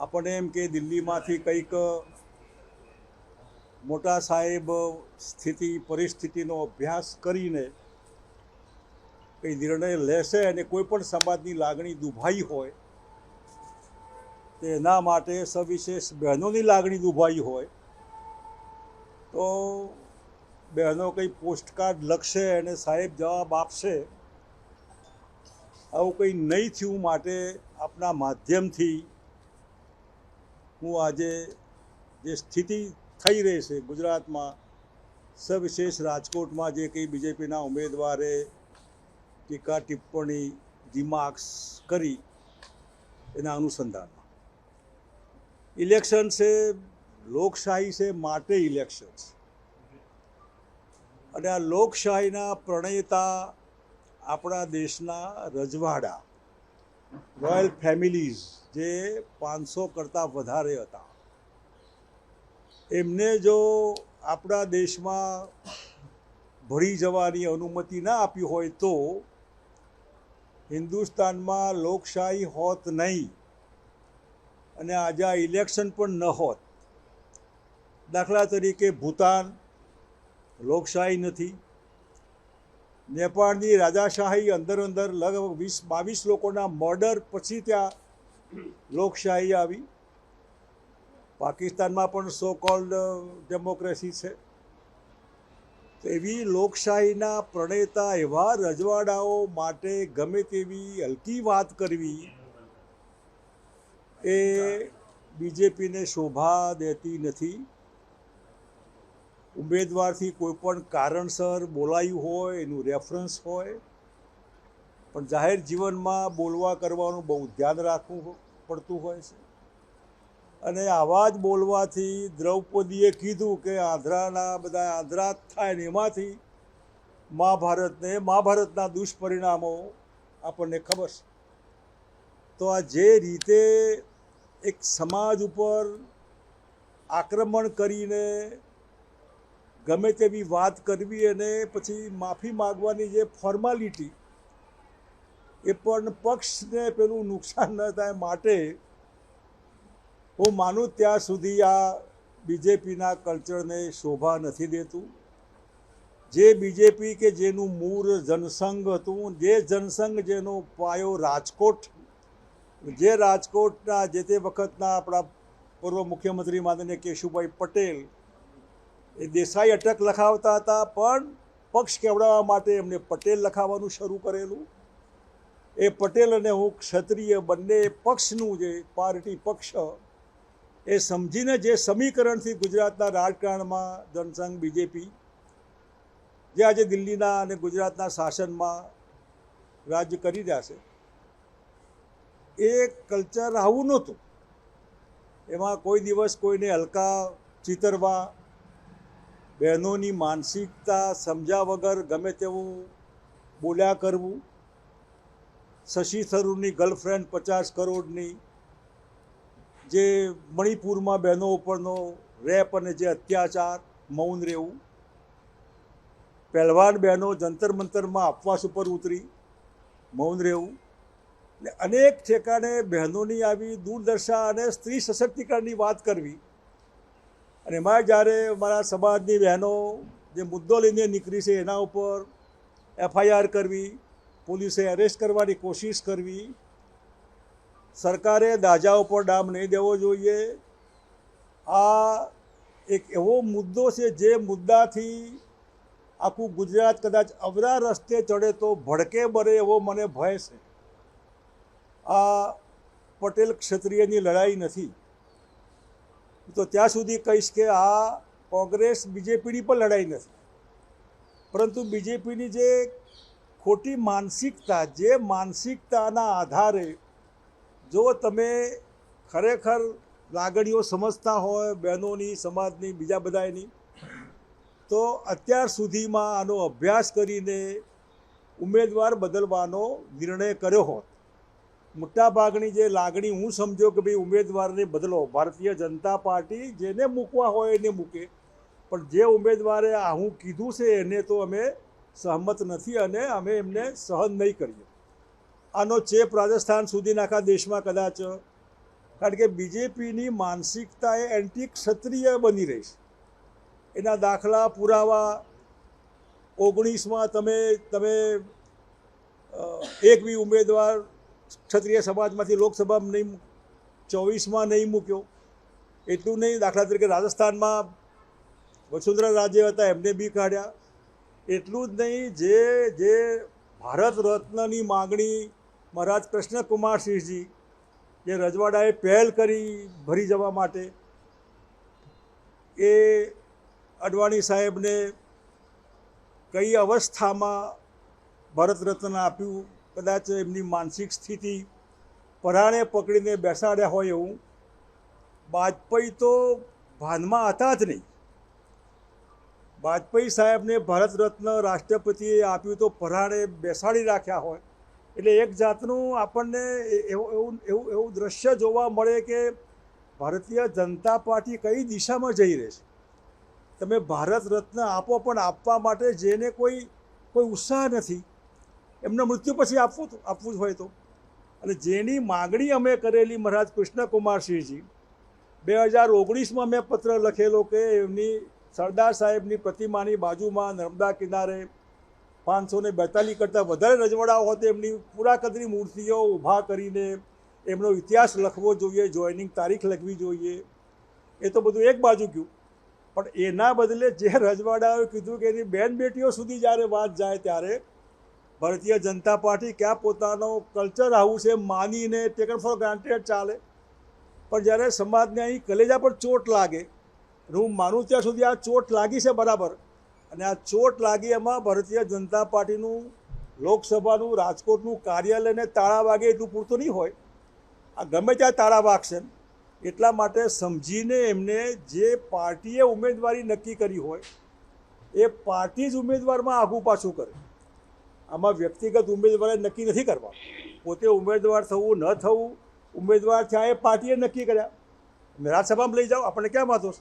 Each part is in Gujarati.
આપણને એમ કે દિલ્હીમાંથી કંઈક મોટા સાહેબ સ્થિતિ, પરિસ્થિતિનો અભ્યાસ કરીને કંઈ નિર્ણય લેશે અને કોઈ પણ સમાજની લાગણી દુભાઈ હોય તેના માટે સવિશેષ બહેનોની લાગણી દુભાઈ હોય, તો બહેનો કંઈ પોસ્ટકાર્ડ લખશે અને સાહેબ જવાબ આપશે, આવું કંઈ નહીં થયું માટે આપના માધ્યમથી હું આજે જે સ્થિતિ થઈ રહી છે ગુજરાતમાં, સવિશેષ રાજકોટમાં જે કંઈ બીજેપીના ઉમેદવારે ટીકા, ટિપ્પણી, રિમાર્ક્સ કરી, એના અનુસંધાનમાં. ઇલેક્શન છે, લોકશાહી છે, માટે ઇલેક્શન અને આ લોકશાહીના પ્રણેતા આપણા દેશના રજવાડા રોયલ ફેમિલીઝ જે પાંચસો કરતાં વધારે હતા. એમને જો આપણા દેશમાં ભળી જવાની અનુમતિ ના આપી હોય તો હિન્દુસ્તાનમાં લોકશાહી હોત નહીં અને આજે આ ઇલેક્શન પણ ન હોત. દાખલા તરીકે ભૂતાન લોકશાહી નથી. નેપાળની રાજાશાહી અંદર અંદર લગભગ વીસ, બાવીસ લોકોના મર્ડર પછી ત્યાં લોકશાહી આવી. પાકિસ્તાનમાં પણ સો કોલ્ડ ડેમોક્રેસી છે. એવી લોકશાહીના પ્રણેતા એવા રજવાડાઓ માટે ગમે તેવી હલકી વાત કરવી એ બીજેપીને શોભા દેતી નથી. ઉમેદવારથી કોઈ પણ કારણસર બોલાયું હોય, એનું રેફરન્સ હોય, પણ જાહેર જીવનમાં બોલવા કરવાનું બહુ ધ્યાન રાખવું પડતું હોય છે. અને આવા જ બોલવાથી દ્રૌપદીએ કીધું કે આંધ્રાના બધા આંધ્રા થાય ને એમાંથી મહાભારતને, મહાભારતના દુષ્પરિણામો આપણને ખબર છે. તો આ જે રીતે એક સમાજ ઉપર આક્રમણ કરીને ગમે તેવી વાત કરવી અને પછી માફી માગવાની જે ફોર્માલિટી એ પણ પક્ષને પેલું નુકસાન ન થાય માટે હું માનું ત્યાં સુધી આ બીજેપીના કલ્ચરને શોભા નથી દેતું. જે બીજેપી કે જેનું મૂળ જનસંઘ હતું, જે જનસંઘ જેનો પાયો રાજકોટ, જે રાજકોટના જે તે વખતના આપણા પૂર્વ મુખ્યમંત્રી માનનીય કેશુભાઈ પટેલ એ દેસાઈ અટક લખાવતા હતા, પણ પક્ષ કેવડાવવા માટે એમને પટેલ લખાવવાનું શરૂ કરેલું. એ પટેલ અને હું ક્ષત્રિય બંને પક્ષનું જે પાર્ટી પક્ષ, એ સમજીને જે સમીકરણથી ગુજરાતના રાજકારણમાં જનસંઘ બીજેપી, જે આજે દિલ્હીના અને ગુજરાતના શાસનમાં રાજ્ય કરી રહ્યા છે, એ કલ્ચર આવું નહોતું. એમાં કોઈ દિવસ કોઈને હલકા ચિતરવા બહેનોની માનસિકતા સમજ્યા વગર ગમે તેવું બોલ્યા કરવું, શશી થરૂરની ગર્લફ્રેન્ડ પચાસ કરોડની જે મણિપુરમાં બહેનો ઉપરનો રેપ અને જે અત્યાચાર, મૌન રહેવું. પહેલવાન બહેનો જંતર મંતરમાં અપવાસ ઉપર ઉતરી, મૌન રહેવું. એટલે અનેક ઠેકાણે બહેનોની આવી દૂરદર્શા અને સ્ત્રી સશક્તિકરણની વાત કરવી. અને એમાં જ્યારે મારા સમાજની બહેનો જે મુદ્દો લઈને નીકળી છે એના ઉપર એફઆઈઆર કરવી, પોલીસે એરેસ્ટ કરવાની કોશિશ કરવી, સરકારે દાજા ઉપર ડામ નહીં દેવો જોઈએ. આ એક એવો મુદ્દો છે જે મુદ્દાથી આખું ગુજરાત કદાચ અવરા રસ્તે ચડે તો ભડકે બરે એવો મને ભય છે. આ પટેલ ક્ષત્રિયની લડાઈ નથી. તો ત્યાં સુધી કહીશ કે આ કોંગ્રેસ બીજેપીની પણ લડાઈ નથી. પરંતુ બીજેપીની જે ખોટી માનસિકતા, જે માનસિકતાના આધારે જો તમે ખરેખર લાગણીઓ સમજતા હોય, બહેનોની, સમાજની, બીજા બધાની તો અત્યાર સુધીમાં આનો અભ્યાસ કરીને ઉમેદવાર બદલવાનો નિર્ણય કર્યો હોત. મોટાભાગની જે લાગણી હું સમજો કે ભાઈ ઉમેદવારને બદલો. ભારતીય જનતા પાર્ટી જેને મૂકવા હોય એને મૂકે. પણ જે ઉમેદવારે આ હું કીધું છે એને તો અમે સહમત નથી અને અમે એમને સહન નહીં કરીએ. આનો ચેપ રાજસ્થાન સુધીના આખા દેશમાં કદાચ. કારણ કે બીજેપીની માનસિકતા એ એન્ટી ક્ષત્રિય બની રહી છે. એના દાખલા પુરાવા ઓગણીસમાં તમે તમે એક બી ઉમેદવાર ક્ષત્રિય સમાજમાંથી લોકસભામાં નહીં ચોવીસમાં નહીં મૂક્યો. એટલું નહીં, દાખલા તરીકે રાજસ્થાનમાં વસુંધરા રાજ્ય હતા, એમને બી કાઢ્યા. એટલું જ નહીં, જે જે ભારત રત્નની માગણી મહારાજ કૃષ્ણકુમાર સિંહજી જે રજવાડાએ પહેલ કરી ભરી જવા માટે, એ અડવાણી સાહેબને કઈ અવસ્થામાં ભારત રત્ન આપ્યું? કદાચ એમની માનસિક સ્થિતિ પરાણે પકડીને બેસાડ્યા હોય એવું વાજપેયી તો ભાનમાં હતા જ નહીં. વાજપેયી સાહેબને ભારત રત્ન રાષ્ટ્રપતિએ આપ્યું તો પરાણે બેસાડી રાખ્યા હોય. એટલે એક જાતનું આપણને એવું એવું એવું દ્રશ્ય જોવા મળે કે ભારતીય જનતા પાર્ટી કઈ દિશામાં જઈ રહી છે. તમે ભારત રત્ન આપો પણ આપવા માટે જેને કોઈ કોઈ ઉત્સાહ નથી. એમના મૃત્યુ પછી આપવું આપવું જ હોય તો. અને જેની માગણી અમે કરેલી મહારાજ કૃષ્ણકુમારસિંહજી, બે હજાર ઓગણીસમાં મેં પત્ર લખેલો કે એમની સરદાર સાહેબની પ્રતિમાની બાજુમાં નર્મદા કિનારે પાંચસો ને બેતાલીસ કરતાં વધારે રજવાડાઓ હોત, એમની પૂરા મૂર્તિઓ ઊભા કરીને એમનો ઇતિહાસ લખવો જોઈએ, જોઈનિંગ તારીખ લખવી જોઈએ. એ તો બધું એક બાજુ ગયું. પણ એના બદલે જે રજવાડાઓએ કીધું કે એની બેન બેટીઓ સુધી જ્યારે વાત જાય ત્યારે ભારતીય જનતા પાર્ટી ક્યાં પોતાનો કલ્ચર આવું છે માનીને ટેકન ફોર ગ્રાન્ટેડ ચાલે? પણ જ્યારે સમાજને અહીં કલેજા પર ચોટ લાગે હું માનું ત્યાં સુધી આ ચોટ લાગી છે બરાબર, અને આ ચોટ લાગી એમાં ભારતીય જનતા પાર્ટીનું, લોકસભાનું, રાજકોટનું કાર્યાલયને તાળા વાગે એટલું પૂરતું નહીં હોય. આ ગમે ત્યાં તાળા વાગશે. એટલા માટે સમજીને એમને જે પાર્ટીએ ઉમેદવારી નક્કી કરી હોય, એ પાર્ટી જ ઉમેદવારમાં આઘું પાછું કરે. આમાં વ્યક્તિગત ઉમેદવારે નક્કી નથી કરવા. પોતે ઉમેદવાર થવું ન થવું, ઉમેદવાર થયા એ પાર્ટીએ નક્કી કર્યા. રાજ્યસભામાં લઈ જાઓ, આપણને ક્યાં વાંધો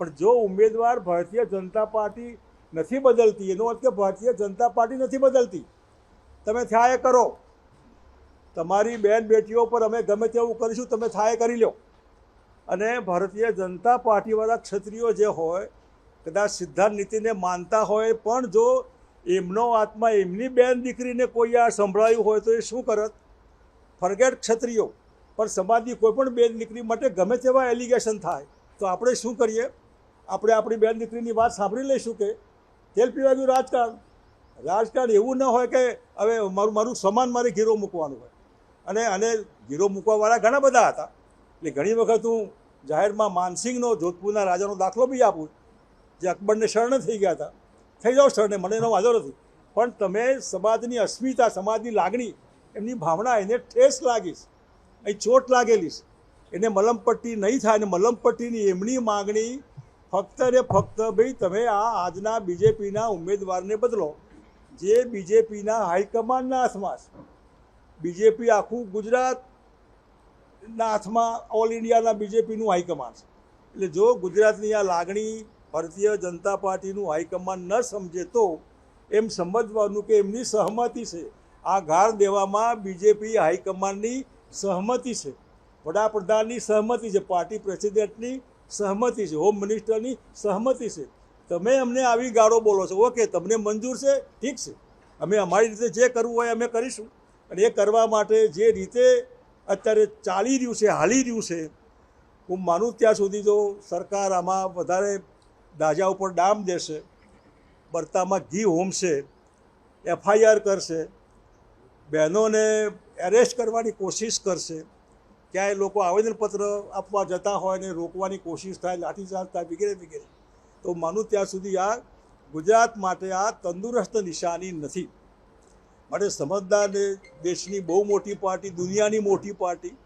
પણ જો ઉમેદવાર ભારતીય જનતા પાર્ટી નથી બદલતી, એનો અર્થ કે ભારતીય જનતા પાર્ટી નથી બદલતી, તમે થયા એ કરો. તમારી બેન બેટીઓ પર અમે ગમે તેવું કરીશું, તમે થાય કરી લો અને ભારતીય જનતા પાર્ટીવાળા ક્ષત્રિયો જે હોય, કદાચ સિદ્ધાંત નીતિને માનતા હોય, પણ જો એમનો આત્મા, એમની બેન દીકરીને કોઈ આ સંભળાયું હોય તો એ શું કરત ફરગેટ ક્ષત્રિયો. પણ સમાજની કોઈ પણ બેન દીકરી માટે ગમે તેવા એલિગેશન થાય, તો આપણે શું કરીએ? આપણે આપણી બેન દીકરીની વાત સાંભળી લઈશું કે તેલ પીવાનું રાજકારણ. રાજકારણ એવું ન હોય કે હવે મારું મારું સમાન મારે ઘીરો મૂકવાનું હોય. અને અને ઘીરો મૂકવાવાળા ઘણા બધા હતા. એટલે ઘણી વખત હું જાહેરમાં માનસિંહનો, જોધપુરના રાજાનો દાખલો બી આપું. જે અકબરને શરણ થઈ ગયા હતા. થઈ જાઓ શરણે મને એનો વાંધો નથી. પણ તમે સમાજની અસ્મિતા, સમાજની લાગણી, એમની ભાવના એને ઠેસ લાગીશ અહીં ચોટ લાગેલી એને મલમપટ્ટી નહીં થાય અને મલમપટ્ટીની એમની માગણી ફક્ત ને ફક્ત ભાઈ તમે આ આજના બીજેપીના ઉમેદવારને બદલો. જે બીજેપીના હાઈકમાન્ડના હાથમાં છે. બીજેપી આખું ગુજરાતના હાથમાં ઓલ ઇન્ડિયાના બીજેપીનું હાઈકમાન્ડ છે. એટલે જો ગુજરાતની આ લાગણી ભારતીય જનતા પાર્ટીનું હાઈકમાન્ડ ન સમજે તો એમ સમજવાનું કે એમની સહમતિ છે. આ ગાળ દેવામાં બીજેપી હાઈકમાન્ડની સહમતિ છે. વડાપ્રધાનની સહમતિ છે. પાર્ટી પ્રેસિડેન્ટની સહમતિ છે. હોમ મિનિસ્ટરની સહમતિ છે. તમે અમને આવી ગાળો બોલો છો. ઓકે, તમને મંજૂર છે? ઠીક છે. અમે અમારી રીતે જે કરવું હોય અમે કરીશું. અને એ કરવા માટે જે રીતે અત્યારે ચાલી રહ્યું છે, હાલી રહ્યું છે, હું માનું ત્યાં સુધી જો સરકાર આમાં વધારે દાજા ઉપર ડામ દેશે, બરતામાં ઘી હોમશે, એફઆઈઆર કરશે, બહેનોને એરેસ્ટ કરવાની કોશિશ કરશે, ક્યાંય લોકો આવેદનપત્ર આપવા જતા હોય ને રોકવાની કોશિશ થાય, લાઠીચાર્જ થાય, વગેરે વગેરે. તો માનું ત્યાં સુધી આ ગુજરાત માટે આ તંદુરસ્ત નિશાની નથી. માટે સમજદારને દેશની બહુ મોટી પાર્ટી, દુનિયાની મોટી પાર્ટી,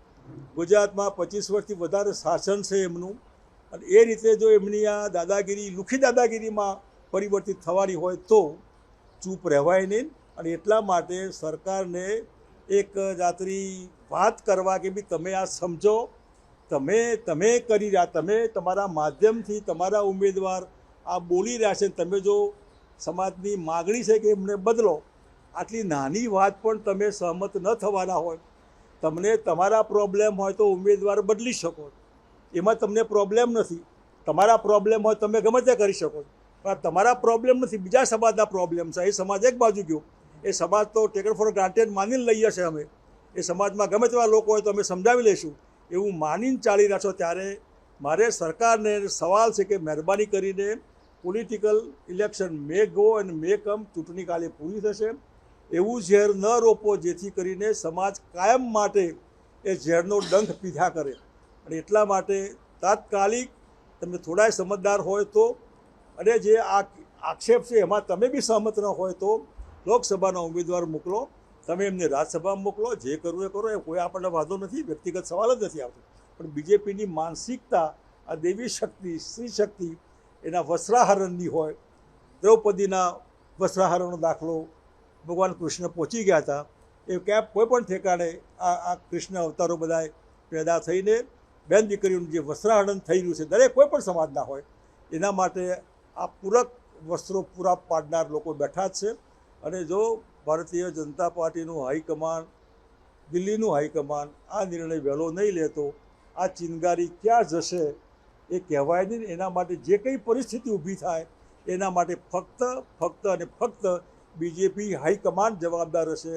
ગુજરાતમાં પચીસ વર્ષથી વધારે શાસન છે એમનું. અને એ રીતે જો એમની આ દાદાગીરી, લુખી દાદાગીરીમાં પરિવર્તિત થવાની હોય તો ચૂપ રહેવાય નહીં અને એટલા માટે સરકારને એક જાતની વાત કરવા કે ભાઈ તમે આ સમજો, તમે તમે કરી રહ્યા, તમે તમારા માધ્યમથી તમારા ઉમેદવાર આ બોલી રહ્યા છે તમે જો સમાજની માગણી છે કે એમને બદલો, આટલી નાની વાત પણ તમે સહમત ન થવાના હોય, તમને તમારા પ્રોબ્લેમ હોય તો ઉમેદવાર બદલી શકો. એમાં તમને પ્રોબ્લેમ નથી. તમારા પ્રોબ્લેમ હોય તમે ગમે તે કરી શકો પણ તમારા પ્રોબ્લેમ નથી, બીજા સમાજના પ્રોબ્લેમ છે. એ સમાજ એક બાજુ ગયો. એ સમાજ તો ટેકન ફોર ગ્રાન્ટેડ માનીને લઈએ છીએ અમે. એ સમાજમાં ગમે તેવા લોકો હોય તો અમે સમજાવી લઈશું. એવું માનીને ચાલી રહ્યા છો ત્યારે મારે સરકારને સવાલ છે કે મહેરબાની કરીને પોલિટિકલ ઇલેક્શન મે ગો અને મે કમ ચૂંટણી કાલે પૂરી થશે. એવું ઝેર ન રોપો જેથી કરીને સમાજ કાયમ માટે એ ઝેરનો ડંખ પીધા કરે. અને એટલા માટે તાત્કાલિક તમે થોડાય સમજદાર હોય તો, અને જે આ આક્ષેપ છે એમાં તમે બી સહમત ન હોય તો લોકસભાના ઉમેદવાર મોકલો, તમે એમને રાજ્યસભામાં મોકલો, જે કરવું એ કરો, એ કોઈ આપણને વાંધો નથી, વ્યક્તિગત સવાલ જ નથી આવતો. પણ બીજેપીની માનસિકતા, આ દેવી શક્તિ, સ્ત્રી શક્તિ, એના વસ્ત્રાહરણની હોય, દ્રૌપદીના વસ્ત્રાહરણનો દાખલો ભગવાન કૃષ્ણ પહોંચી ગયા હતા, એ ક્યાં કોઈ પણ ઠેકાણે આ આ કૃષ્ણ અવતારો બધાએ પેદા થઈને બેન દીકરીઓનું જે વસ્ત્રાહરણ થઈ રહ્યું છે, દરેક કોઈ પણ સમાજના હોય, એના માટે આ પૂરક વસ્ત્રો પૂરા પાડનાર લોકો બેઠા જ છે. અને જો ભારતીય જનતા પાર્ટીનું હાઈકમાન્ડ, દિલ્હીનું હાઈકમાન્ડ આ નિર્ણય વહેલો નહીં લેતો, આ ચિનગારી ક્યાં જશે એ કહેવાય નહીં. એના માટે જે કંઈ પરિસ્થિતિ ઊભી થાય, એના માટે ફક્ત ફક્ત અને ફક્ત બીજેપી હાઈકમાન્ડ જવાબદાર હશે,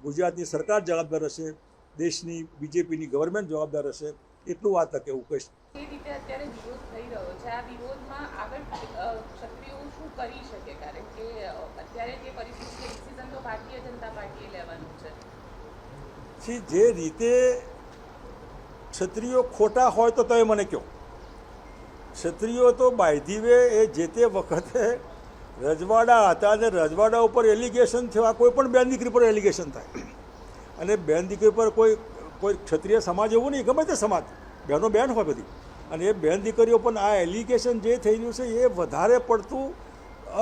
ગુજરાતની સરકાર જવાબદાર હશે, દેશની બીજેપીની ગવર્મેન્ટ જવાબદાર હશે એટલું વાત તકે હું કહીશ. જે રીતે ક્ષત્રિયો ખોટા હોય તો તમે મને કહો ક્ષત્રિયો તો બાયધીવે એ જે તે વખતે રજવાડા હતા અને રજવાડા ઉપર એલિગેશન થયા. કોઈ પણ બેન દીકરી પર એલિગેશન થાય. અને બેન દીકરી પર કોઈ કોઈ ક્ષત્રિય સમાજ એવું નહીં, ગમે તે સમાજ. બહેનો બેન હોય બધી. અને એ બેન દીકરીઓ પણ આ એલિગેશન જે થઈ રહ્યું છે, એ વધારે પડતું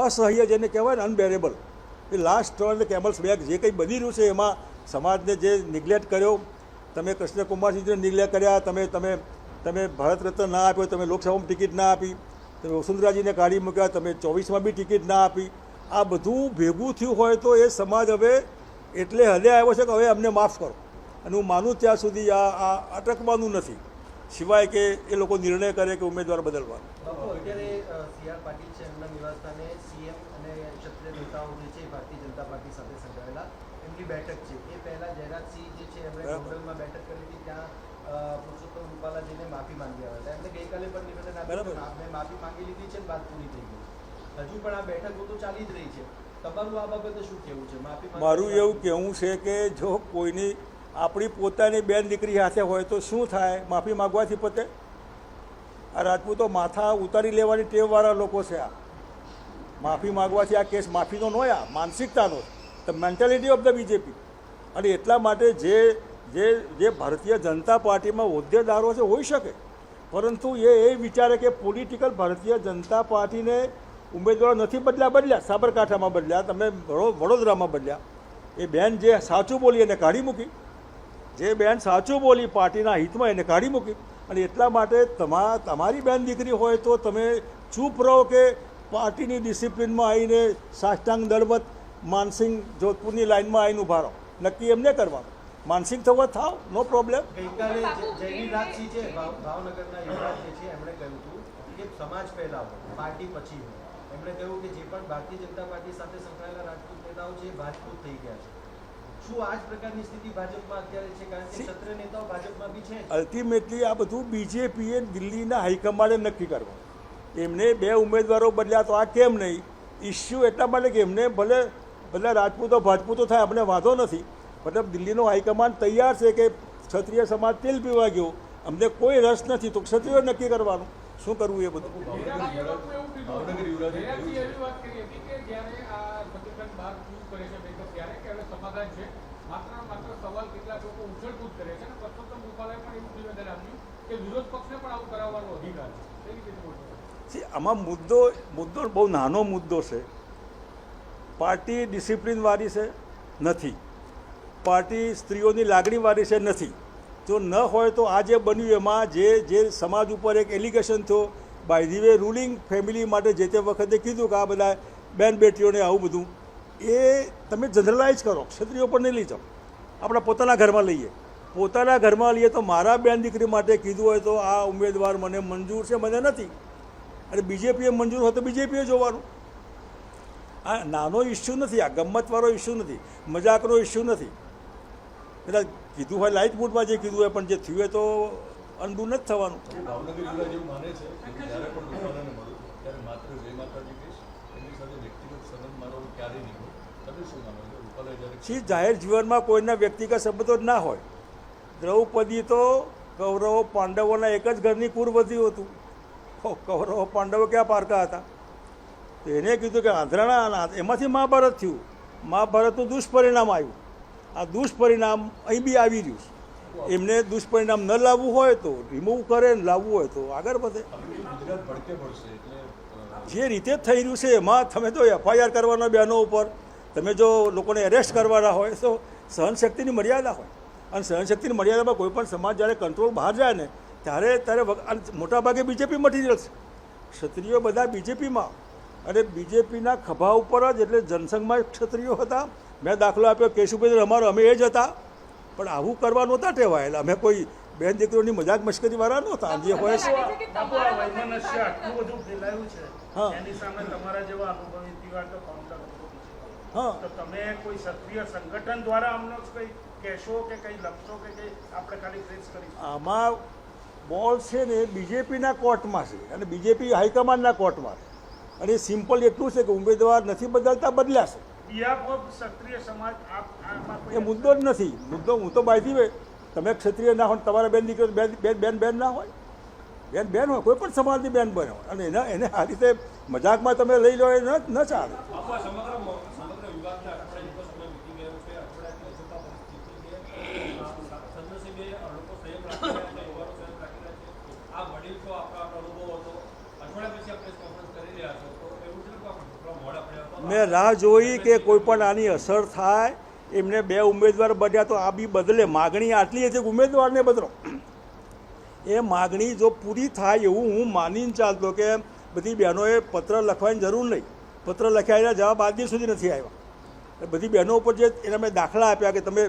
અસહ્ય જેને કહેવાય ને અનબેરેબલ એ લાસ્ટ ટર્ન કેમલ્સ બેગ જે કંઈ બની રહ્યું છે, એમાં સમાજને જે નિગ્લેક્ટ કર્યો, તમે કૃષ્ણકુમારસિંહજીને નિગ્લેક્ટ કર્યા, તમે તમે તમે ભારત રત્ન ના આપ્યો, તમે લોકસભામાં ટિકિટ ના આપી, તમે વસુંધરાજીને કાઢી મૂક્યા, તમે ચોવીસમાં બી ટિકિટ ના આપી. આ બધું ભેગું થયું હોય તો એ સમાજ હવે એટલે હદે આવ્યો છે કે હવે અમને માફ કરો. અને હું માનું ત્યાં સુધી આ આ અટકવાનું નથી. સિવાય કે એ લોકો નિર્ણય કરે કે ઉમેદવાર બદલવાનો. બેઠક છે. એ પહેલા જયરાજસિંહ જે છે એમણે ગોંડલમાં બેઠક કરી હતી ત્યાં પુરુષોત્તમ રૂપાલા જઈને માફી માંગી આવ્યા હતા. એમને ગઈકાલે પણ નિવેદન આપ્યું મેં માફી માંગી લીધી છે વાત પૂરી થઈ ગઈ હજુ પણ આ બેઠકો તો ચાલી જ રહી છે. તમારું આ બાબતે શું કહેવું છે? માફી મારું એવું કહેવું છે કે જો કોઈની આપણી પોતાની બેન દીકરી સાથે હોય તો શું થાય? માફી માગવાથી પતે? આ રાજપૂતો માથા ઉતારી લેવાની ટેવવાળા લોકો છે આ. માફી માગવાથી આ કેસ માફીનો ન આ માનસિકતાનો the mentality of the BJP અને એટલા માટે જે જે જે ભારતીય જનતા પાર્ટીમાં હોદ્દેદારો છે, હોઈ શકે. પરંતુ એ એ વિચારે કે પોલિટિકલ ભારતીય જનતા પાર્ટીને ઉમેદવારો નથી બદલ્યા બદલ્યા. સાબરકાંઠામાં બદલ્યા, તમે વડોદરામાં બદલ્યા. એ બેન જે સાચું બોલી એને કાઢી મૂકી જે બેન સાચું બોલી પાર્ટીના હિતમાં એને કાઢી મૂકી. અને એટલા માટે તમા, તમારી બેન દીકરી હોય તો તમે ચૂપ રહો કે પાર્ટીની ડિસિપ્લિનમાં આવીને સાષ્ટાંગ દળવત માનસિંહ જોધપુરની લાઇનમાં આવીને ઊભા રહો. નક્કી એમને કરવાનું. માનસિક થવા થાવ, નો પ્રોબ્લેમ એમણે કહ્યું કે જે પણ ભારતીય જનતા પાર્ટી સાથે સંકળાયેલા રાજપૂત નેતાઓ છે, એ ભાજપૂત થઈ ગયા છે. અલ્ટિમેટલી આ બધું બીજેપીએ દિલ્હીના હાઈકમાન્ડે નક્કી કરવા. એમને બે ઉમેદવારો બદલ્યા તો આ કેમ નહીં? ઇસ્યુ એટલા માટે કે એમને ભલે ભલે રાજપૂતો ભાજપૂતો થાય આપણે વાંધો નથી. મતલબ દિલ્હીનો હાઈકમાન્ડ તૈયાર છે કે ક્ષત્રિય સમાજ તેલ પીવા ગયો. અમને કોઈ રસ નથી. તો ક્ષત્રિયો નક્કી કરવાનું. શું કરવું એ બધું? ભાવનગર યુવરાજે સમાધાન છે. માત્ર માત્ર સવાલ કેટલાક લોકો ઉછળકૂદ કરે છે અને પરસોત્તમ રૂપાલાએ પણ એવું નિવેદન આપ્યું કે વિરોધ પક્ષને પણ આવું કરાવવાનો અધિકાર છે. એવી રીતે? આમાં મુદ્દો મુદ્દો બહુ નાનો મુદ્દો છે. પાર્ટી ડિસિપ્લિનવાળી છે નથી. પાર્ટી સ્ત્રીઓની લાગણીવાળી છે નથી. જો ન હોય તો આ જે બન્યું એમાં જે જે સમાજ ઉપર એક એલિગેશન થયો by the way ruling family માટે જે તે વખતે કીધું કે આ બધા બેન બેટીઓને આવું બધું એ તમે જનરલાઇઝ કરો ક્ષત્રિયો પર નહીં લઈ જાઓ. આપણા પોતાના ઘરમાં લઈએ. પોતાના ઘરમાં લઈએ તો મારા બેન દીકરી માટે કીધું હોય તો આ ઉમેદવાર મને મંજૂર છે મને નથી. અને બીજેપીએ મંજૂર હોય તો બીજેપીએ જોવાનું. આ નાનો ઇસ્યુ નથી આ ગમતવાળો ઇસ્યુ નથી મજાકનો ઇસ્યુ નથી. કદાચ કીધું હોય લાઇટ મૂડમાં જે કીધું હોય પણ જે થયું હોય તો અંડું નથી થવાનું એ ભાવનગર યુવરાજ એવું માને છે કે જ્યારે પણ રૂપાલાને મળું ત્યારે માત્ર જય માતાજી કહીશ એમની સાથે વ્યક્તિગત સંબંધ મારો ક્યારેય નહીં હોય તમે શું માનો છો શી જાહેર જીવનમાં કોઈના વ્યક્તિગત સંબંધો જ ના હોય. દ્રૌપદી તો કૌરવો પાંડવોના એક જ ઘરની કુરવતી હતું. કૌરવો પાંડવો ક્યાં પારકા હતા? તો એને કીધું કે આંધ્રાના એમાંથી મહાભારત થયું. મહાભારતનું દુષ્પરિણામ આવ્યું. આ દુષ્પરિણામ અહીં બી આવી રહ્યું છે. એમને દુષ્પરિણામ ન લાવવું હોય તો રિમૂવ કરે, ને લાવવું હોય તો આગળ વધે. જે રીતે થઈ રહ્યું છે એમાં, તમે તો એફઆઈઆર કરવાના બહેનો ઉપર તમે જો લોકોને એરેસ્ટ કરવાના હોય તો સહનશક્તિની મર્યાદા હોય. અને સહનશક્તિની મર્યાદામાં કોઈ પણ સમાજ જ્યારે કંટ્રોલ બહાર જાય ને ત્યારે ત્યારે મોટાભાગે બીજેપી મટીરિયલ છે. ક્ષત્રિયો બધા બીજેપીમાં અને બીજેપીના ખભા ઉપર જ એટલે જનસંઘમાં ક્ષત્રિયો હતા. મેં દાખલો આપ્યો કેશુભાઈ અમારો અમે એ જ હતા. પણ આવું કરવા નહોતા ટેવાયેલા. અમે કોઈ બેન દીકરીઓની મજાક મશ્કરીવાળા નહોતા. જે હોય છે. હા. તો તમે કોઈ સક્રિય સંગઠન દ્વારા અમને કંઈ કહેશો કે કંઈ લખશો કે કંઈ આપણે ખાલી ફેસ કરી આમાં બોલ છે ને બીજેપીના કોર્ટમાં છે અને બીજેપી હાઈકમાન્ડના કોર્ટમાં છે. અને સિમ્પલ એટલું છે કે ઉમેદવાર નથી બદલતા બદલાશે. એ મુદ્દો જ નથી. મુદ્દો હું તો બાયથી હોય. તમે ક્ષત્રિય ના હોય તમારા બેન દીકરીઓ બેન બેન બેન બેન ના હોય. બેન બેન હોય કોઈ પણ સમાજની બેન બને હોય. અને એના એને આ રીતે મજાકમાં તમે લઈ લો એ ન ન ચાલે બાપુ આ સમગ્ર મ- સમગ્ર વિભાગને અઠવાડિયા જેટલો સમય વીતી ગયો છે અઠવાડિયાથી છતાં પણ સ્થિતિ છે અ, સદનસીબે લોકો સંયમ રાખી રહ્યા છે યુવાનો સંયમ રાખી રહ્યા છે આ વડીલ છો આપણો આપણો અનુભવ હતો અઠવાડિયા પછી આપણે કોન્ફરન્સ કરી રહ્યા છો તો એવું છે ને કે આપણે થોડા મોડા પડ્યા હતા મેં રાહ જોઈ કે કોઈ પણ આની અસર થાય, એમને બે ઉમેદવાર બન્યા તો આ બી બદલે. માગણી આટલી હતી ઉમેદવારને બદલો? એ માગણી જો પૂરી થાય એવું હું માનીને ચાલતો કે બધી બહેનોએ પત્ર લખવાની જરૂર નહીં. પત્ર લખ્યા જવાબ આજ સુધી નથી આવ્યા. બધી બહેનો ઉપર જે એને મેં દાખલા આપ્યા કે તમે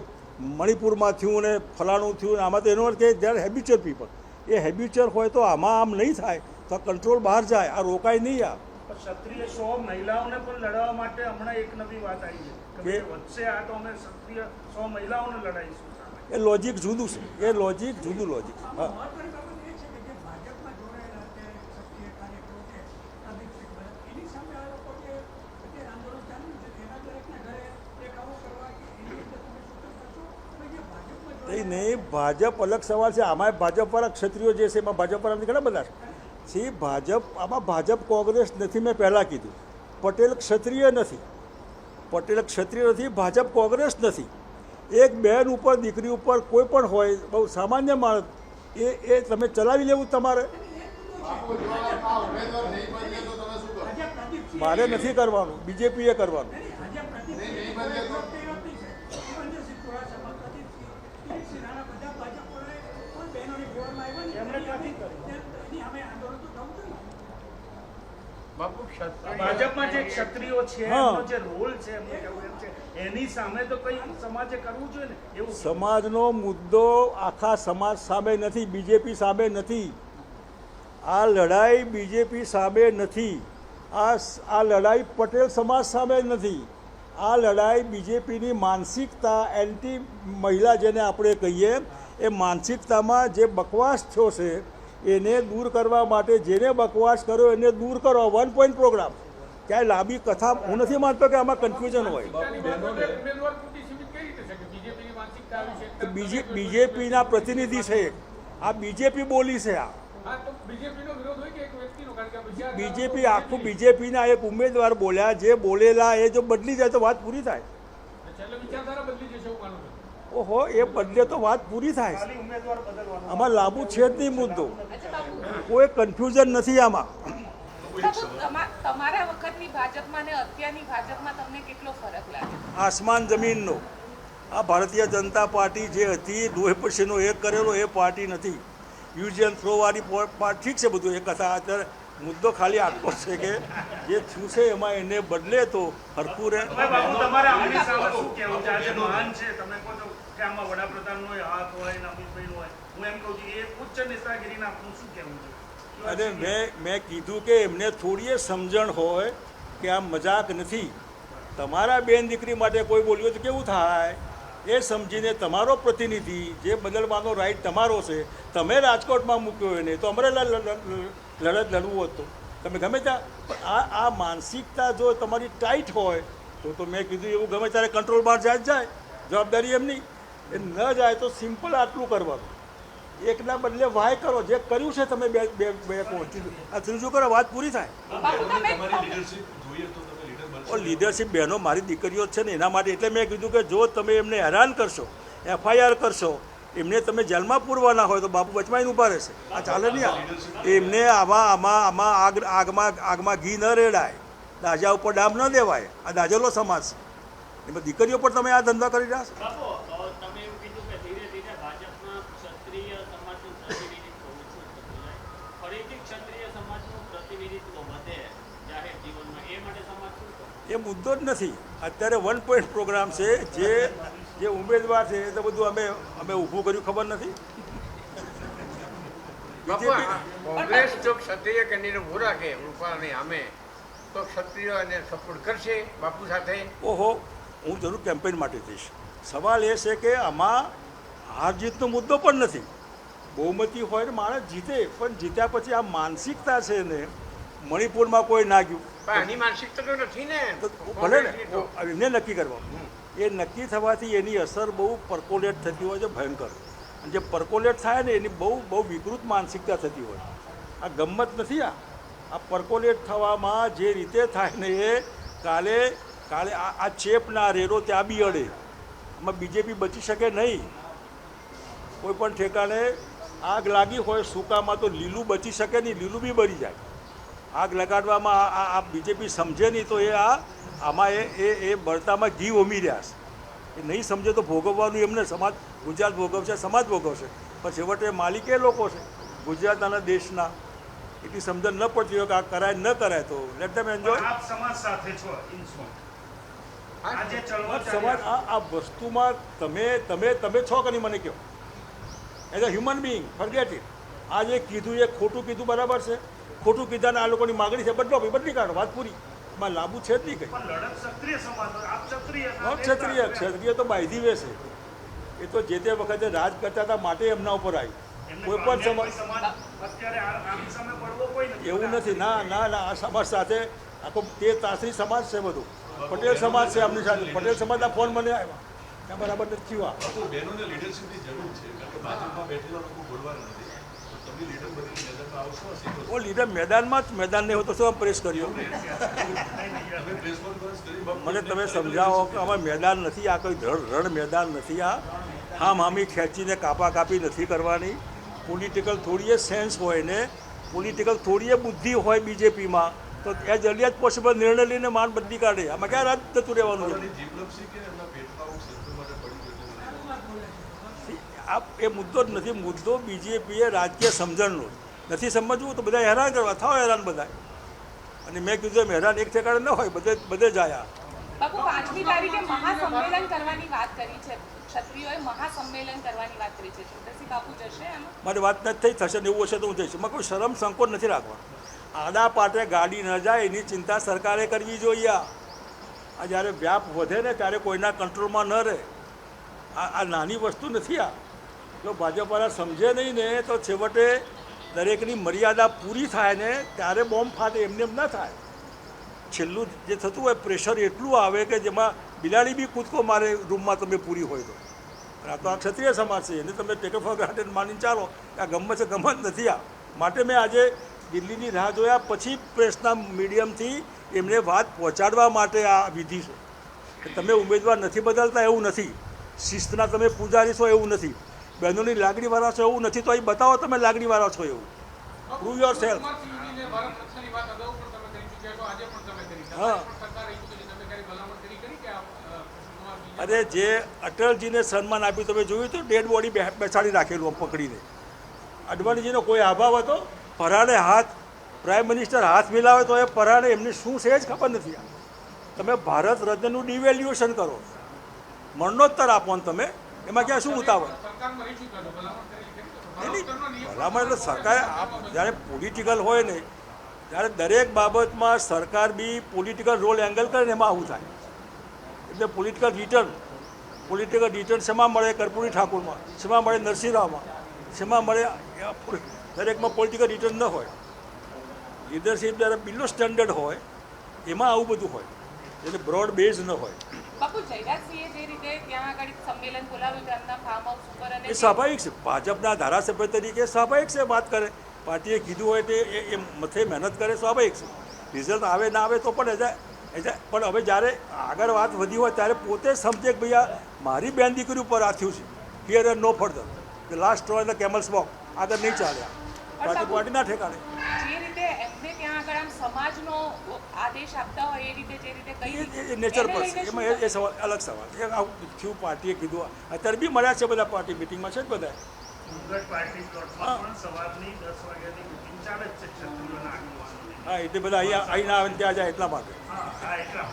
મણિપુરમાં થયું ને ફલાણું થયું ને આમાં તો એનો અર્થ કે જ્યારે હેબિચર પીપલ એ હેબિચ્યુઅલ હોય તો આમાં આમ નહીં થાય. તો કંટ્રોલ બહાર જાય. આ રોકાય નહીં આ. ક્ષત્રિય સો મહિલાઓને પણ લડાવવા માટે હમણાં એક નવી વાત આવી છે કે વધશે આ તો અમે ક્ષત્રિય સો મહિલાઓને લડાઈશું. એ લોજિક જુદું છે. એ લોજિક જુદું લોજિક નહીં ભાજપ અલગ સવાલ છે. આમાં ભાજપવાળા ક્ષત્રિયો જે છે એમાં ભાજપ ભાજપવાળા ઘણા બધા છે. છે ભાજપ આમાં ભાજપ કોંગ્રેસ નથી મેં પહેલાં કીધું. પટેલ ક્ષત્રિય નથી. પટેલ ક્ષત્રિય નથી ભાજપ કોંગ્રેસ નથી. એક બહેન ઉપર દીકરી ઉપર કોઈ પણ હોય બહુ સામાન્ય માણસ એ એ તમે ચલાવી લેવું તમારે. મારે નથી કરવાનું. બીજેપીએ કરવાનું ભાજપ પ્રદીપસિંહ કોઈ વિરોધ કર્યો જ નહીં, સર. જીવનજીતસિંહ ચુડાસમા, પ્રદીપસિંહ, કિરીટસિંહ રાણા બધા ભાજપ વાળાએ કોઈ બહેનોની ફેવરમાં આવ્યા નહીં. એમણે ક્યાંથી કર્યું? તે- એની સામે આંદોલન તો થવું જોઈએ ને. બાપુ ભાજપમાં જે ક્ષત્રિયો છે એમનો જે રોલ છે એમનું એમ છે એની સામે તો કઈ સમાજે કરવું જોઈએ ને? એવું સમાજનો મુદ્દો આખા સમાજ સામે નથી બીજેપી સામે નથી. આ લડાઈ બીજેપી સામે નથી. આ આ લડાઈ પટેલ સમાજ સામે નથી. આ લડાઈ બીજેપીની માનસિકતા એન્ટી મહિલા જેને આપણે કહીએ એ માનસિકતામાં જે બકવાસ થયો છે એને દૂર કરવા માટે જેને બકવાસ કર્યો એને દૂર કરો. વન પોઈન્ટ પ્રોગ્રામ ક્યાંય લાંબી કથા હું નથી માનતો કે આમાં કન્ફ્યુઝન હોય. બીજે બીજેપીના પ્રતિનિધિ છે આ બીજેપી બોલી છે આ- બીજેપી આખું બીજેપીના એક ઉમેદવાર બોલ્યા. જે બોલેલા એ જો બદલી જાય તો વાત પૂરી થાય. ઓહો એ બદલે તો વાત પૂરી થાય. ખાલી ઉમેદવાર બદલવાનો આમાં લાંબુ છે જ નહીં મુદ્દો. કોઈ કન્ફ્યુઝન નથી આમાં. તમારા વખતની ભાજપમાં ને અત્યારની ભાજપમાં તમને કેટલો ફરક લાગે? આસમાન જમીનનો. આ ભારતીય જનતા પાર્ટી જે હતી દોહે પછીનો એક કરેલો એ પાર્ટી નથી. યુઝ એન્ડ થ્રોવાળી પાર્ટી ઠીક છે બધું એ કથા અત્યારે મુદ્દો ખાલી આટલો છે કે જે થયું છે એમાં એને બદલે તો હરકું રહે. કે આમાં વડાપ્રધાનનો હાથ હોય ને અમિતભાઈનો હોય હું એમ કહું છું એ ઉચ્ચ નેતાગીરીને આપણું શું કહેવું છે? અરે મેં મેં કીધું કે એમને થોડીએ સમજણ હોય કે આ મજાક નથી. તમારા બેન દીકરી માટે કોઈ બોલ્યું તો કેવું થાય? એ સમજીને તમારો પ્રતિનિધિ જે બદલવાનો રાઈટ તમારો છે તમે રાજકોટમાં મૂક્યો એને તો અમારે લડત લડવું હતું તમે ગમે ત્યાં આ આ માનસિકતા જો તમારી ટાઈટ હોય તો તો મેં કીધું એવું ગમે ત્યારે કંટ્રોલ બહાર જાય જ જાય જવાબદારી એમની. એ ન જાય તો સિમ્પલ આટલું કરવાનું. એકના બદલે વાય કરો જે કર્યું છે તમે બે બે બે પહોંચી આ ત્રીજું કરો? વાત પૂરી થાય? બાપુ તમે તમારી લીડરશિપ જોઈએ તો તમે લીડર ઓ બનશો લીડરશિપ બહેનો મારી દીકરીઓ છે ને એના માટે એટલે મેં કીધું કે જો તમે એમને હેરાન કરશો એફઆઈઆર કરશો એમને તમે જેલમાં પૂરવાના હોય તો બાપુ વચમાં ઊભા રહેશે. આ ચાલે નહીં આ. એમને આમાં આમાં આમાં આગ આગમાં આગમાં ઘી ન રેડાય. દાજા ઉપર ડામ ન દેવાય. આ દાજેલો સમાજ છે. એમાં દીકરીઓ પર તમે આ ધંધા કરી રહ્યા છો બાપુ અ, તમે એવું કીધું કે ધીરે ધીરે ભાજપમાં ક્ષત્રિય સમાજનું પ્રતિનિધિત્વ ઓછું થતું જાય ફરીથી ક્ષત્રિય સમાજનું પ્રતિનિધિત્વ વધે જાહેર જીવનમાં એ માટે સમાજ શું કરે એ મુદ્દો જ નથી. અત્યારે વન પોઈન્ટ પ્રોગ્રામ છે જે જે ઉમેદવાર છે એ તો બધું અમે અમે ઊભું કર્યું ખબર નથી. કોંગ્રેસ જો ક્ષત્રિય કેન્ડિડેટ ઊભો રાખે રૂપાલાની સામે તો ક્ષત્રિય એને સપોર્ટ કરશે બાપુ સાથે? ઓહો હું જરૂર કેમ્પેઇન માટે જઈશ. સવાલ એ છે કે આમાં હાર જીતનો મુદ્દો પણ નથી. બહુમતી હોય ને માણસ જીતે પણ જીત્યા પછી આ માનસિકતા છે ને મણિપુરમાં કોઈ ના ગયું. આની માનસિકતા તો નથી ને? ભલે ને. એમને નક્કી કરવાનું એ નક્કી થવાથી એની અસર બહુ પરકોલેટ થતી હોય છે ભયંકર. અને જે પરકોલેટ થાય ને એની બહુ બહુ વિકૃત માનસિકતા થતી હોય. આ ગમત નથી આ. આ પરકોલેટ થવામાં જે રીતે થાય ને એ કાલે કાલે આ આ ચેપના રેરો ત્યાં બી અડે. આમાં બીજેપી બચી શકે નહીં. કોઈ પણ ઠેકાણે આગ લાગી હોય સૂકામાં તો લીલું બચી શકે નહીં લીલું બી બળી જાય. આગ લગાડવામાં આ- બીજેપી સમજે નહીં તો એ આ આમાં એ એ એ બળતામાં ઘી ઉમી રહ્યા છે. એ નહીં સમજે તો ભોગવવાનું એમને સમાજ ગુજરાત ભોગવશે સમાજ ભોગવશે. પણ છેવટે માલિક એ લોકો છે ગુજરાતના દેશના. એટલી સમજણ ન પડતી હોય કે આ કરાય ન કરાય તો. લેટ ધેમ એન્જોય આપ સમાજ સાથે છો ઇન સમાજ આ આ વસ્તુમાં તમે તમે તમે છો કે નહીં મને કહો? As a human being forget it આ જે કીધું એ ખોટું કીધું બરાબર છે. ખોટું કીધાના આ લોકોની માગણી છે બદલો ભાઈ બદલી કાઢો વાત પૂરી. એમાં લાંબુ છે જ નહીં કંઈ. ક્ષત્રિય સમાજ હોય. આપ ક્ષત્રિય ન ક્ષત્રિય ક્ષત્રિય. તો બાયધી વેસે એ તો જે તે વખતે રાજ કરતા હતા માટે એમના ઉપર આવી. કોઈ પણ સમાજ સમાજ અત્યારે આ- આમની સામે પડવો કોઈ નથી. એવું નથી. ના ના ના આ સમાજ સાથે આખો તે તાસરી સમાજ છે બધું. પટેલ સમાજ છે આમની સાથે. પટેલ સમાજના ફોન મને આવ્યા. ત્યાં બરાબર નથી થયું આ. બહેનોને લીડરશિપની જરૂર છે કારણ કે ભાજપમાં બેઠેલા લોકો બોલવાના નથી. ઓ લીડર મેદાનમાં જ મેદાન નહીં હોય તો શું પ્રેસ કર્યો મને તમે સમજાવો કે આમાં મેદાન નથી આ કોઈ રણ મેદાન નથી આ હામ હામી ખેંચીને કાપા કાપી નથી કરવાની. પોલિટિકલ થોડીએ સેન્સ હોય ને પોલિટિકલ થોડીએ બુદ્ધિ હોય બીજેપીમાં તો એ જલ્દી જ પોસિબલ નિર્ણય લઈને માન બદલી કાઢે. આમાં ક્યાં રાજ જતું રહેવાનું છે પોતાની જીભ લપસી કે એમના પેટમાં આવું શત્રુ માટે પડી ગયું આ એ મુદ્દો જ નથી મુદ્દો બીજેપીએ રાજકીય સમજણનો નથી સમજવું તો બધા હેરાન કરવા થાવ હેરાન બધા અને મેં કીધું એમ હેરાન એક ઠેકાણે ન હોય બધે બધે જ આયા બાપુ પાંચમી તારીખે મહાસંમેલન કરવાની વાત કરી છે. ક્ષત્રિયોએ મહાસંમેલન કરવાની વાત કરી છે. સુંદરસિંહ બાપુ જશે મારી વાત નથી થઈ થશે ને એવું હશે તો હું જઈશ. મારે કોઈ શરમ સંકોચ નથી રાખવાનો. આડા પાટે ગાડી ન જાય એની ચિંતા સરકારે કરવી જોઈએ આ. આ જ્યારે વ્યાપ વધે ને ત્યારે કોઈના કંટ્રોલમાં ન રહે. આ આ નાની વસ્તુ નથી આ. જો ભાજપવાળા સમજે નહીં ને, તો છેવટે દરેકની મર્યાદા પૂરી થાય ને, ત્યારે બોમ્બ ફાટે, એમને એમ ન થાય. છેલ્લું જે થતું હોય, પ્રેશર એટલું આવે કે જેમાં બિલાડી બી કૂદકો મારે રૂમમાં તમે પૂરી હોય તો. આ તો આ ક્ષત્રિય સમાજ છે, એને તમે ટેક ફોર ગ્રાન્ટેડ માનીને ચાલો આ ગમે છે ગમત નથી આ. માટે મેં આજે દિલ્હીની રાહ જોયા, પછી પ્રેસના મીડિયમથી એમને વાત પહોંચાડવા માટે આ વિધિ છે. તમે ઉમેદવાર નથી બદલતા, એવું નથી. શિસ્તના તમે પૂજારી છો, એવું નથી. બહેનોની લાગણીવાળા છો એવું નથી તો અહીં બતાવો તમે લાગણીવાળા છો એવું. પ્રૂવ યોર છે હા. અરે જે અટલજીને સન્માન આપ્યું તમે જોયું તો ડેડ બોડી બેસાડી રાખેલું આમ પકડીને. અડવાણીજીનો કોઈ અભાવ હતો? પરાણે હાથ પ્રાઇમ મિનિસ્ટર હાથ મિલાવે તો એ પરાણે એમને શું છે જ ખબર નથી તમે ભારત રત્નનું ડિવેલ્યુએશન કરો. મરણોત્તર આપો તમે. એમાં ક્યાં શું ઉતાવળ? ભલામણ એટલે સરકારે જ્યારે પોલિટિકલ હોય ને ત્યારે દરેક બાબતમાં સરકાર બી પોલિટિકલ રોલ એંગલ કરે ને એમાં આવું થાય. એટલે પોલિટિકલ રિટર્ન પોલિટિકલ રિટર્ન શેમાં મળે? કર્પૂરી ઠાકુરમાં શેમાં મળે નરસિંહરાવમાં શેમાં મળે? દરેકમાં પોલિટિકલ રિટર્ન ન હોય. લીડરશિપ જ્યારે બિલો સ્ટેન્ડર્ડ હોય એમાં આવું બધું હોય. એટલે બ્રોડ બેઝ ન હોય. બાપુ જયરાજસિંહે જે રીતે ત્યાં આગળ સંમેલન બોલાવ્યું હતું ફાર્મ હાઉસ ઉપર અને એ સ્વાભાવિક છે. ભાજપના ધારાસભ્ય તરીકે સ્વાભાવિક છે વાત કરે. પાર્ટીએ કીધું હોય તે એ મથે મહેનત કરે સ્વાભાવિક છે. રિઝલ્ટ આવે ના આવે તો પણ એજા એજા પણ હવે જ્યારે આગળ વાત વધી હોય ત્યારે પોતે સમજે કે ભાઈ આ મારી બેન દીકરી ઉપર આ થયું છે. Here and no further last straw in the camel's walk આગળ નહીં ચાલે. પાર્ટી પાર્ટીના ઠેકાણે. આગળ આમ સમાજનો આદેશ આપતા હોય એ રીતે જે રીતે કહી એ- એ નેચર પર એમાં એ- સવાલ અલગ સવાલ. એ આવું થયું પાર્ટીએ કીધું. અત્યારે બી મળ્યા છે બધા પાર્ટી મિટિંગમાં છે જ બધા. હા એટલે બધા અહીંયા અહીં ના આવે ત્યાં જાય એટલા માટે. હા હા એટલા